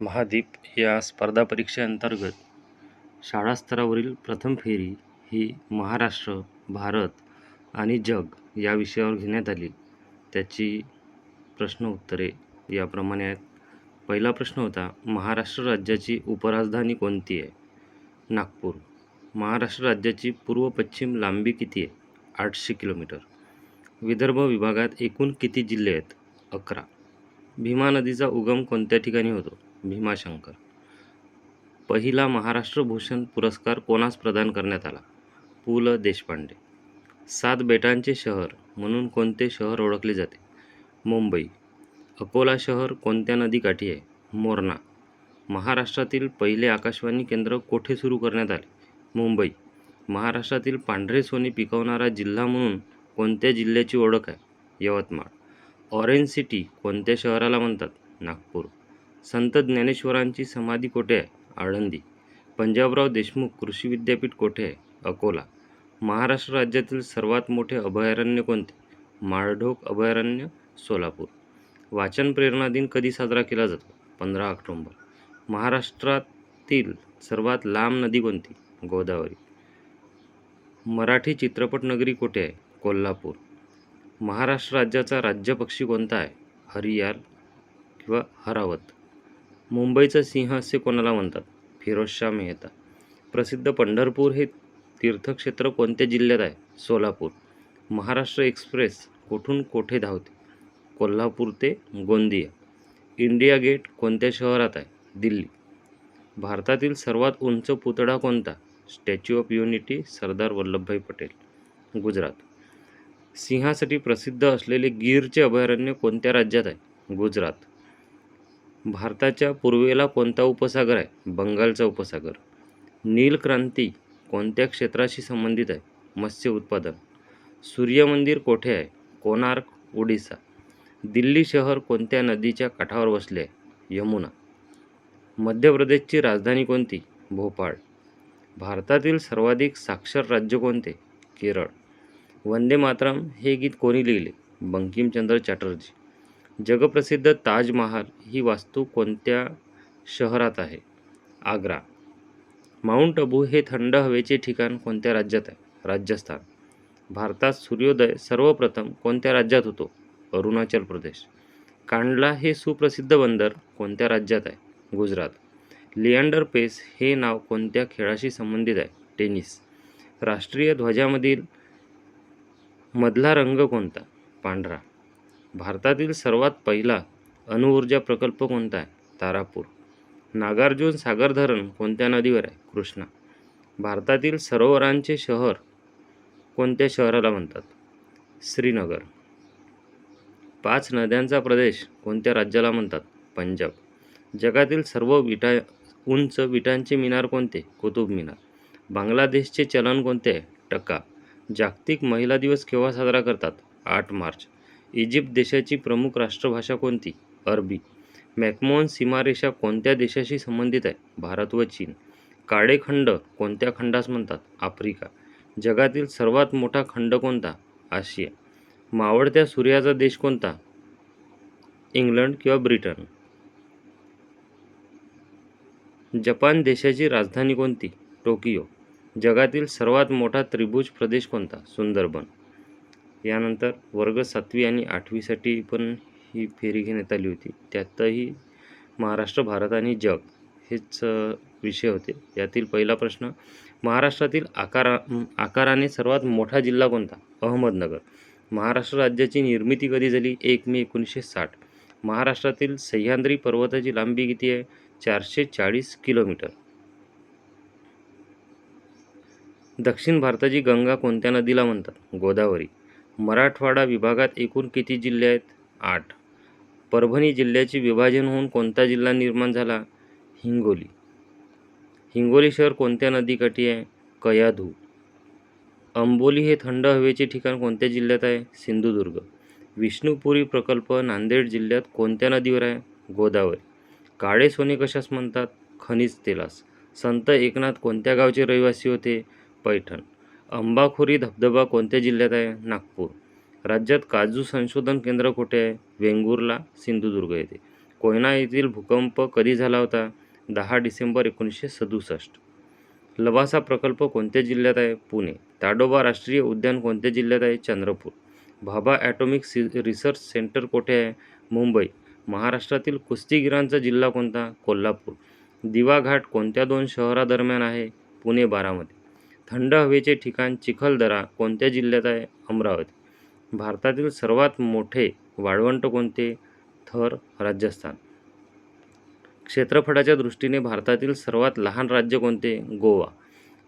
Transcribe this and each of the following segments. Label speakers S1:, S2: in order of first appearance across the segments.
S1: महादीप या स्पर्धा परीक्षेअंतर्गत शाळास्तरावरील प्रथम फेरी ही महाराष्ट्र भारत आणि जग या विषयावर घेण्यात आली. त्याची प्रश्न उत्तरे याप्रमाणे आहेत. पहिला प्रश्न होता महाराष्ट्र राज्याची उपराजधानी कोणती आहे? नागपूर. महाराष्ट्र राज्याची पूर्व पश्चिम लांबी किती आहे? आठशे किलोमीटर. विदर्भ विभागात एकूण किती जिल्हे आहेत? अकरा. भीमा नदीचा उगम कोणत्या ठिकाणी होतो? भीमाशंकर. पहिला महाराष्ट्र भूषण पुरस्कार कोणास प्रदान करण्यात आला? पु. ल. देशपांडे. सात बेटांचे शहर म्हणून कोणते शहर ओळखले जाते? मुंबई. अकोला शहर कोणत्या नदीकाठी आहे? मोरणा. महाराष्ट्रातील पहिले आकाशवाणी केंद्र कोठे सुरू करण्यात आले? मुंबई. महाराष्ट्रातील पांढरे सोने पिकवणारा जिल्हा म्हणून कोणत्या जिल्ह्याची ओळख आहे? यवतमाळ. ऑरेंज सिटी कोणत्या शहराला म्हणतात? नागपूर. संत ज्ञानेश्वरांची समाधी कोठे आहे? आळंदी. पंजाबराव देशमुख कृषी विद्यापीठ कोठे आहे? अकोला. महाराष्ट्र राज्यातील सर्वात मोठे अभयारण्य कोणते? माळढोक अभयारण्य सोलापूर. वाचन प्रेरणा दिन कधी साजरा केला जातो? पंधरा ऑक्टोंबर. महाराष्ट्रातील सर्वात लांब नदी कोणती? गोदावरी. मराठी चित्रपट नगरी कोठे आहे? कोल्हापूर. महाराष्ट्र राज्याचा राज्यपक्षी कोणता आहे? हरियाल किंवा हरावत. मुंबईचं सिंह असे कोणाला म्हणतात? फिरोजशाह मेहता. प्रसिद्ध पंढरपूर हे तीर्थक्षेत्र कोणत्या जिल्ह्यात आहे? सोलापूर. महाराष्ट्र एक्सप्रेस कुठून कोठे धावते? कोल्हापूर ते गोंदिया. इंडिया गेट कोणत्या शहरात आहे? दिल्ली. भारतातील सर्वात उंच पुतळा कोणता? Statue of unity Sardar Vallabhbhai Patel. Gujarat. सिंहासाठी प्रसिद्ध असलेले गीरचे अभयारण्य कोणत्या राज्यात आहे? गुजरात. भारताच्या पूर्वेला कोणता उपसागर आहे? बंगालचा उपसागर. नील क्रांती कोणत्या क्षेत्राशी संबंधित आहे? मत्स्य उत्पादन. सूर्यमंदिर कोठे आहे? कोणार्क ओडिसा. दिल्ली शहर कोणत्या नदीच्या काठावर वसले आहे? यमुना. मध्य प्रदेशची राजधानी कोणती? भोपाळ. भारतातील सर्वाधिक साक्षर राज्य कोणते? केरळ. वंदे मातरम हे गीत कोणी लिहिले? बंकिमचंद्र चॅटर्जी. जगप्रसिद्ध ताजमहाल ही वास्तू कोणत्या शहरात आहे? आग्रा. माउंट अबू हे थंड हवेचे ठिकाण कोणत्या राज्यात आहे? राजस्थान. भारतात सूर्योदय सर्वप्रथम कोणत्या राज्यात होतो? अरुणाचल प्रदेश. कांडला हे सुप्रसिद्ध बंदर कोणत्या राज्यात आहे? गुजरात. लिअँडर पेस हे नाव कोणत्या खेळाशी संबंधित आहे? टेनिस. राष्ट्रीय ध्वजामधील मधला रंग कोणता? पांढरा. भारतातील सर्वात पहिला अणुऊर्जा प्रकल्प कोणता आहे? तारापूर. नागार्जुन सागर धरण कोणत्या नदीवर आहे? कृष्णा. भारतातील सरोवरांचे शहर कोणत्या शहराला म्हणतात? श्रीनगर. पाच नद्यांचा प्रदेश कोणत्या राज्याला म्हणतात? पंजाब. जगातील सर्व विटा उंच विटांचे मिनार कोणते? कुतुब मिनार. बांगलादेशचे चलन कोणते आहे? टक्का. जागतिक महिला दिवस केव्हा साजरा करतात? आठ मार्च. इजिप्त देशाची प्रमुख राष्ट्रभाषा कोणती? अरबी. मॅकमोहन सीमारेषा कोणत्या देशाशी संबंधित आहे? भारत व चीन. काळे खंड कोणत्या खंडास म्हणतात? आफ्रिका. जगातील सर्वात मोठा खंड कोणता? आशिया. मावळत्या सूर्याचा देश कोणता? इंग्लंड किंवा ब्रिटन. जपान देशाची राजधानी कोणती? टोकियो. जगातील सर्वात मोठा त्रिभुज प्रदेश कोणता? सुंदरबन. यानंतर वर्ग सातवी आणि आठवीसाठी पण ही फेरी घेण्यात आली होती. त्यातही महाराष्ट्र भारत आणि जग हेच विषय होते. यातील पहिला प्रश्न महाराष्ट्रातील आकारा आकाराने सर्वात मोठा जिल्हा कोणता? अहमदनगर. महाराष्ट्र राज्याची निर्मिती कधी झाली? एक मे एकोणीसशे साठ. महाराष्ट्रातील सह्याद्री पर्वताची लांबी किती आहे? चारशे चाळीस किलोमीटर. दक्षिण भारताची गंगा कोणत्या नदीला म्हणतात? गोदावरी. मराठवाडा विभागात एकूण किती जिल्हे आहेत? आठ. परभणी जिल्ह्याचे विभाजन होऊन कोणता जिल्हा निर्माण झाला? हिंगोली. हिंगोली शहर कोणत्या नदीकाठी आहे? कयाधू. अंबोली हे थंड हवेचे ठिकाण कोणत्या जिल्ह्यात आहे? सिंधुदुर्ग. विष्णुपुरी प्रकल्प नांदेड जिल्ह्यात कोणत्या नदीवर आहे? गोदावरी. काळे सोने कशास म्हणतात? खनिज तेलास. संत एकनाथ कोणत्या गावचे रहिवासी होते? पैठण. अंबाखोरी धबधबा कोणत्या जिल्ह्यात आहे? नागपूर. राज्यात काजू संशोधन केंद्र कुठे आहे? वेंगुर्ला सिंधुदुर्ग येथे. कोयना येथील भूकंप कधी झाला होता? दहा डिसेंबर एकोणीसशे सदुसष्ट. लवासा प्रकल्प कोणत्या जिल्ह्यात आहे? पुणे. ताडोबा राष्ट्रीय उद्यान कोणत्या जिल्ह्यात आहे? चंद्रपूर. भाभा ॲटॉमिक सि रिसर्च सेंटर कोठे आहे? मुंबई. महाराष्ट्रातील कुस्तीगिरांचा जिल्हा कोणता? कोल्हापूर. दिवा घाट कोणत्या दोन शहरादरम्यान आहे? पुणे बारामती. थंड हवेचे ठिकाण चिखलदरा कोणत्या जिल्ह्यात आहे? अमरावती. भारतातील सर्वात मोठे वाळवंट कोणते? थर राजस्थान. क्षेत्रफळाच्या दृष्टीने भारतातील सर्वात लहान राज्य कोणते? गोवा.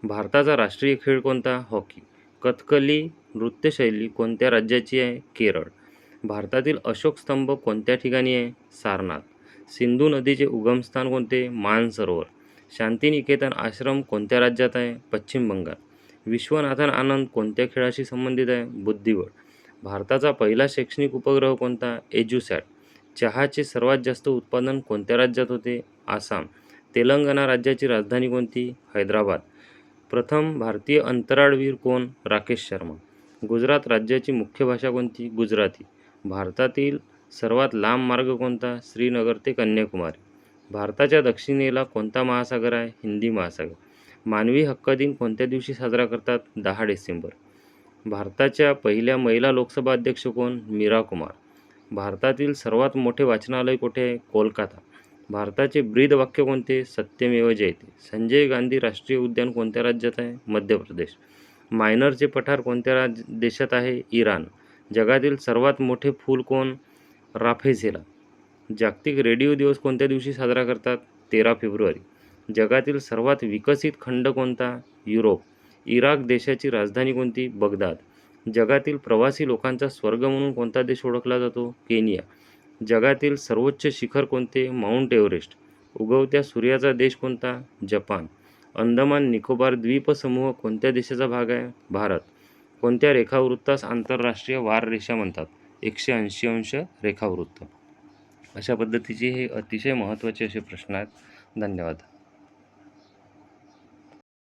S1: भारताचा राष्ट्रीय खेळ कोणता? हॉकी. कथकली नृत्यशैली कोणत्या राज्याची आहे? केरळ. भारतातील अशोक स्तंभ कोणत्या ठिकाणी आहे? सारनाथ. सिंधू नदीचे उगमस्थान कोणते? मानसरोवर. शांतिनिकेतन आश्रम कोणत्या राज्यात आहे? पश्चिम बंगाल. विश्वनाथन आनंद कोणत्या खेळाशी संबंधित आहे? बुद्धिबळ. भारताचा पहिला शैक्षणिक उपग्रह कोणता? एज्युसॅट चहाचे सर्वात जास्त उत्पादन कोणत्या राज्यात होते? आसाम. तेलंगणा राज्याची राजधानी कोणती? हैदराबाद. प्रथम भारतीय अंतराळवीर कोण? राकेश शर्मा. गुजरात राज्याची मुख्य भाषा कोणती? गुजराती. भारतातील सर्वात लांब मार्ग कोणता? श्रीनगर ते कन्याकुमारी. भारताच्या दक्षिणेला कोणता महासागर आहे? हिंदी महासागर. मानवी हक्क दिन कोणत्या दिवशी साजरा करतात? दहा डिसेंबर. भारताच्या पहिल्या महिला लोकसभा अध्यक्ष कोण? मीरा कुमार. भारतातील सर्वात मोठे वाचनालय कुठे आहे? कोलकाता. भारताचे ब्रीद वाक्य कोणते? सत्यमेव जयते. संजय गांधी राष्ट्रीय उद्यान कोणत्या राज्यात आहे? मध्य प्रदेश. मायनरचे पठार कोणत्या राज देशात आहे? इराण. जगातील सर्वात मोठे फूल कोण? राफेझेला. जागतिक रेडिओ दिवस कोणत्या दिवशी साजरा करतात? तेरा फेब्रुवारी. जगातील सर्वात विकसित खंड कोणता? युरोप. इराक देशाची राजधानी कोणती? बगदाद. जगातील प्रवासी लोकांचा स्वर्ग म्हणून कोणता देश ओळखला जातो? केनिया. जगातील सर्वोच्च शिखर कोणते? Mount Everest. उगवत्या सूर्याचा देश कोणता? जपान. अंदमान निकोबार द्वीपसमूह कोणत्या देशाचा भाग आहे? भारत. कोणत्या रेखावृत्तास आंतरराष्ट्रीय वार रेषा म्हणतात? एकशे ऐंशी अंश रेखावृत्त. अशा पद्धतीचे हे अतिशय महत्त्वाचे असे प्रश्न आहेत. धन्यवाद.